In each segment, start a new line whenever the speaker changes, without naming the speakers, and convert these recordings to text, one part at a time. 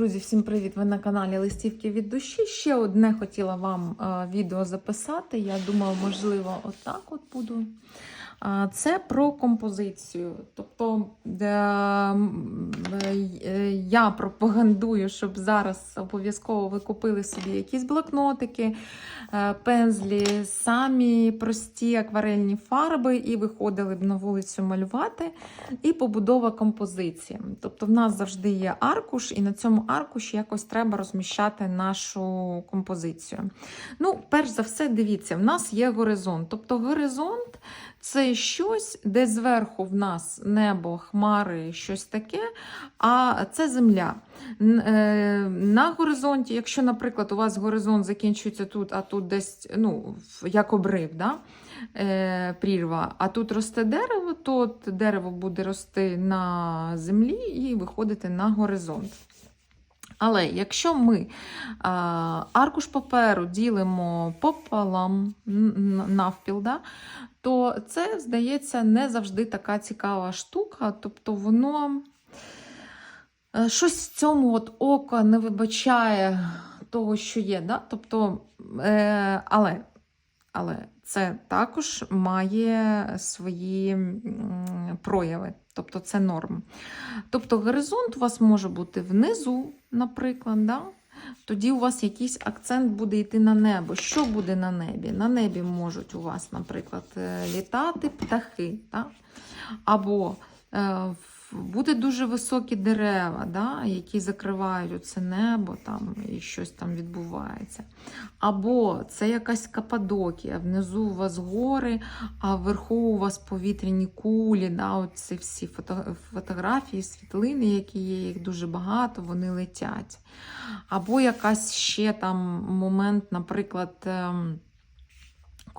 Друзі, всім привіт! Ви на каналі Листівки від душі. Ще одне хотіла вам е, відео записати. Я думаю, можливо, отак от буду. Це про композицію. Тобто е, е, я пропагандую, щоб зараз обов'язково ви купили собі якісь блокнотики, е, пензлі, самі прості акварельні фарби і виходили б на вулицю малювати. І побудова композиції. Тобто, в нас завжди є аркуш, і на цьому аркуші якось треба розміщати нашу композицію. Ну, перш за все, дивіться, в нас є горизонт. Тобто, горизонт це щось, де зверху в нас небо, хмари, щось таке, а це земля. Е, На горизонті, якщо, наприклад, у вас горизонт закінчується тут, а тут десь ну, як обрив, да? е, прірва, а тут росте дерево, то дерево буде рости на землі і виходити на горизонт. Але якщо ми аркуш паперу ділимо пополам навпіл, да, то це, здається, не завжди така цікава штука. Тобто воно е, щось в цьому от око не вибачає того, що є. Да? Тобто, е, але, але це також має свої прояви. Тобто це норм. Тобто горизонт у вас може бути внизу, наприклад. Да? Тоді у вас якийсь акцент буде йти на небо. Що буде на небі? На небі можуть у вас, наприклад, е, літати птахи. Да? Або е, буде дуже високі дерева, да? які закривають це небо там, і щось там відбувається. Або це якась Каппадокія, внизу у вас гори, а вверху у вас повітряні кулі, да, от ці всі фото, фотографії, світлини, які є, їх дуже багато, вони летять. Або якась ще там момент, наприклад, ем,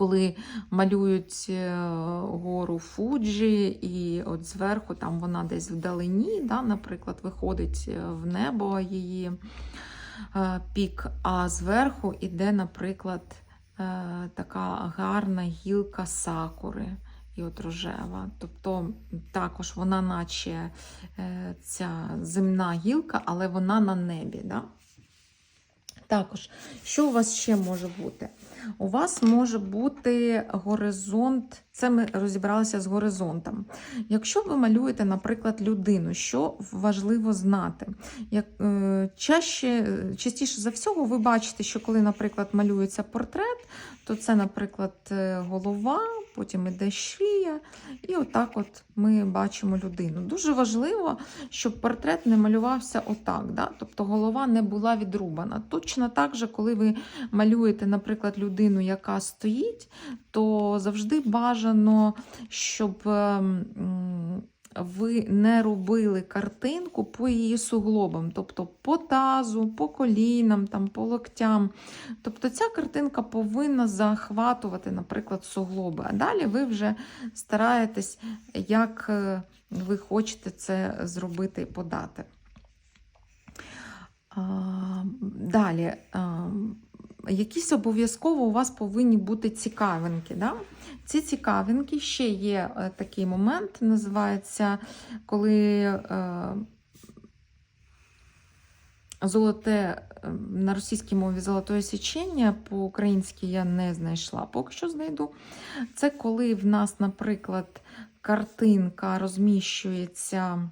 коли малюють е, гору Фуджі, і от зверху там вона десь вдалині, да, наприклад, виходить е, в небо її е, пік, а зверху іде, наприклад, така гарна гілка сакури. І от рожева. Тобто також вона, наче ця земна гілка, але вона на небі. Да? Також, що у вас ще може бути? У вас може бути горизонт, це ми розібралися з горизонтом. Якщо ви малюєте, наприклад, людину, що важливо знати? Як, е, чаще, частіше за всього, ви бачите, що коли, наприклад, малюється портрет, то це, наприклад, е, голова, потім іде шия, і отак от ми бачимо людину. Дуже важливо, щоб портрет не малювався отак, да? тобто голова не була відрубана. Точно так же, коли ви малюєте, наприклад, людину, яка стоїть, то завжди бажано, щоб ем, ви не робили картинку по її суглобам, тобто по тазу, по колінам, там, по локтям. Тобто ця картинка повинна захватувати, наприклад, суглоби. А далі ви вже стараєтесь, як е, ви хочете це зробити і подати. Далі. Якісь обов'язково у вас повинні бути цікавинки. Да? Ці цікавинки ще є е, такий момент, називається, коли е, золоте е, на російській мові золотое січення, по-українськи я не знайшла, поки що знайду. Це коли в нас, наприклад, картинка розміщується.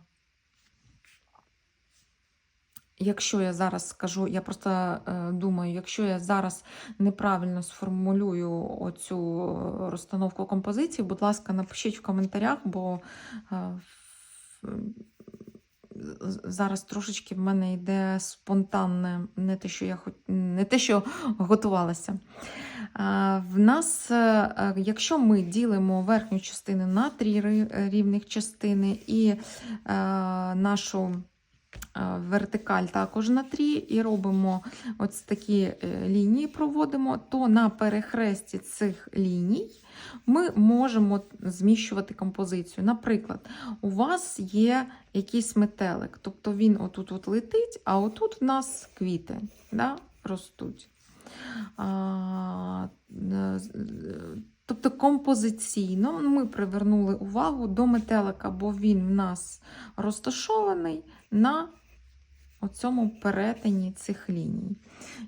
Якщо я зараз скажу, я просто е, думаю, якщо я зараз неправильно сформулюю оцю е, розстановку композиції, будь ласка, напишіть в коментарях, бо е, зараз трошечки в мене йде спонтанне, не те, що я хот... не те, що готувалася. Е, В нас, е, якщо ми ділимо верхню частину на три рівних частини і нашу вертикаль також на трі, і робимо ось такі е, лінії, проводимо, то на перехресті цих ліній ми можемо зміщувати композицію. Наприклад, у вас є якийсь метелик, тобто він отут от летить, а отут в нас квіти да, ростуть. Тобто композиційно ми привернули увагу до метелика, бо він в нас розташований на у цьому перетині цих ліній.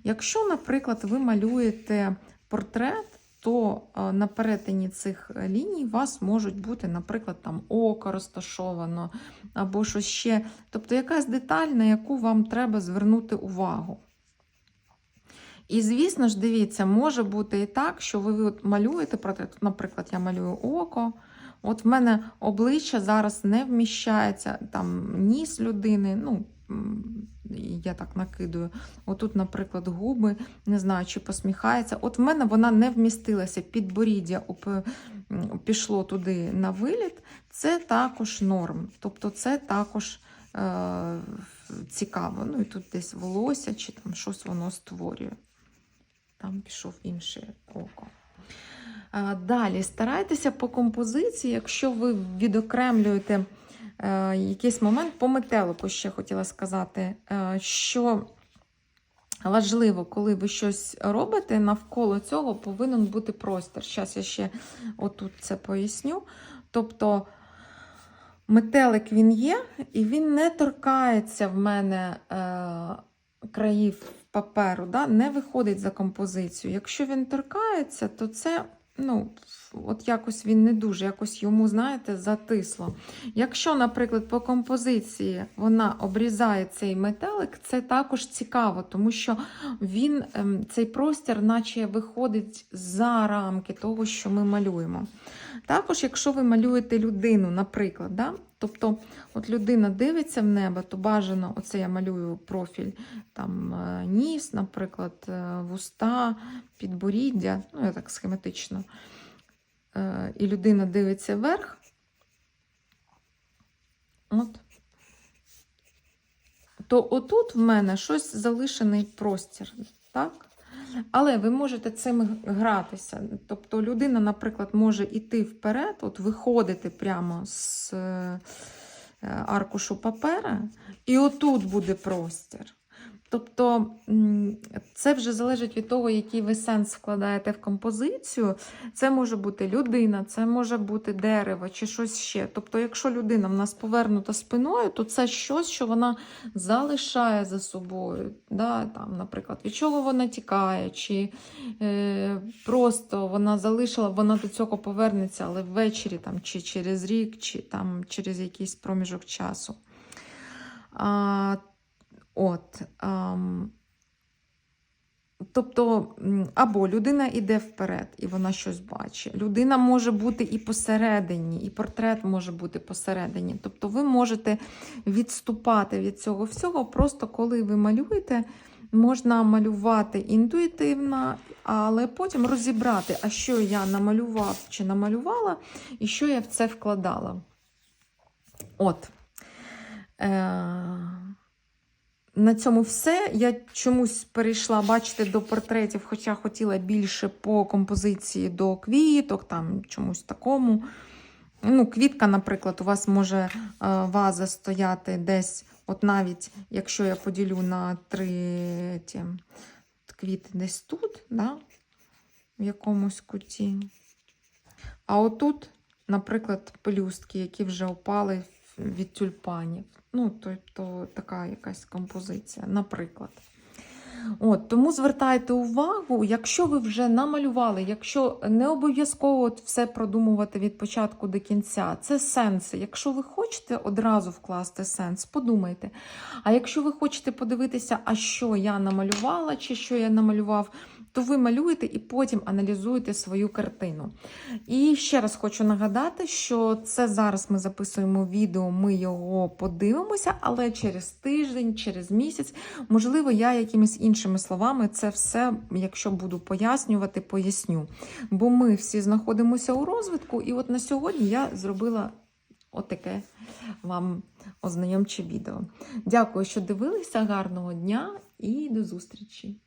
Якщо, наприклад, ви малюєте портрет, то е, на перетині цих ліній у вас можуть бути, наприклад, там око розташовано або щось ще. Тобто якась деталь, на яку вам треба звернути увагу. І, звісно ж, дивіться, може бути і так, що ви от малюєте наприклад, я малюю око. От в мене обличчя зараз не вміщається, там ніс людини, ну, я так накидую. Отут, наприклад, губи, не знаю, чи посміхається. От в мене вона не вмістилася, підборіддя пішло туди на виліт. Це також норм. Тобто це також е, цікаво. Ну і тут десь волосся, чи там щось воно створює. Там пішов інше око. Далі старайтеся по композиції, якщо ви відокремлюєте е, якийсь момент по метелику, ще хотіла сказати, е, що важливо, коли ви щось робите, навколо цього повинен бути простір. Зараз я ще отут це поясню. Тобто метелик він є, і він не торкається в мене е, країв паперу, да? не виходить за композицію. Якщо він торкається, то це ну, от якось він не дуже, якось йому, знаєте, затисло. Якщо, наприклад, по композиції вона обрізає цей метелик, це також цікаво, тому що він, ем, цей простір, наче виходить за рамки того, що ми малюємо. Також, якщо ви малюєте людину, наприклад, да? тобто от людина дивиться в небо, то бажано, оце я малюю профіль, там е, ніс, наприклад, е, вуста, підборіддя, ну я так схематично. Е, І людина дивиться вверх. От. То отут в мене щось залишений простір, так? Але ви можете цим гратися. Тобто людина, наприклад, може йти вперед, от виходити прямо з е, аркушу папера, і отут буде простір. Тобто це вже залежить від того, який ви сенс вкладаєте в композицію. Це може бути людина, це може бути дерево чи щось ще. Тобто, якщо людина в нас повернута спиною, то це щось, що вона залишає за собою. Да? Там, наприклад, від чого вона тікає, чи е, просто вона залишила, вона до цього повернеться, але ввечері там, чи через рік, чи там, через якийсь проміжок часу. А, От. Ам, тобто, або людина йде вперед, і вона щось бачить. Людина може бути і посередині, і портрет може бути посередині. Тобто, ви можете відступати від цього всього, просто коли ви малюєте. Можна малювати інтуїтивно, але потім розібрати, а що я намалював чи намалювала, і що я в це вкладала. От. Е- на цьому все. Я чомусь перейшла, бачите, до портретів, хоча хотіла більше по композиції до квіток, там чомусь такому. Ну, Квітка, наприклад, у вас може е, ваза стояти десь, от навіть якщо я поділю на три ті, квіти десь тут, да, в якомусь куті. А отут, наприклад, пелюстки, які вже опали від тюльпанів. Ну, тобто така якась композиція, наприклад. От, Тому звертайте увагу, якщо ви вже намалювали, якщо не обов'язково все продумувати від початку до кінця, це сенси. Якщо ви хочете одразу вкласти сенс, подумайте. А якщо ви хочете подивитися, а що я намалювала, чи що я намалював, то ви малюєте і потім аналізуєте свою картину. І ще раз хочу нагадати, що це зараз ми записуємо відео, ми його подивимося, але через тиждень, через місяць, можливо, я якимись іншими словами це все, якщо буду пояснювати, поясню. Бо ми всі знаходимося у розвитку, і от на сьогодні я зробила отаке вам ознайомче відео. Дякую, що дивилися. Гарного дня і до зустрічі!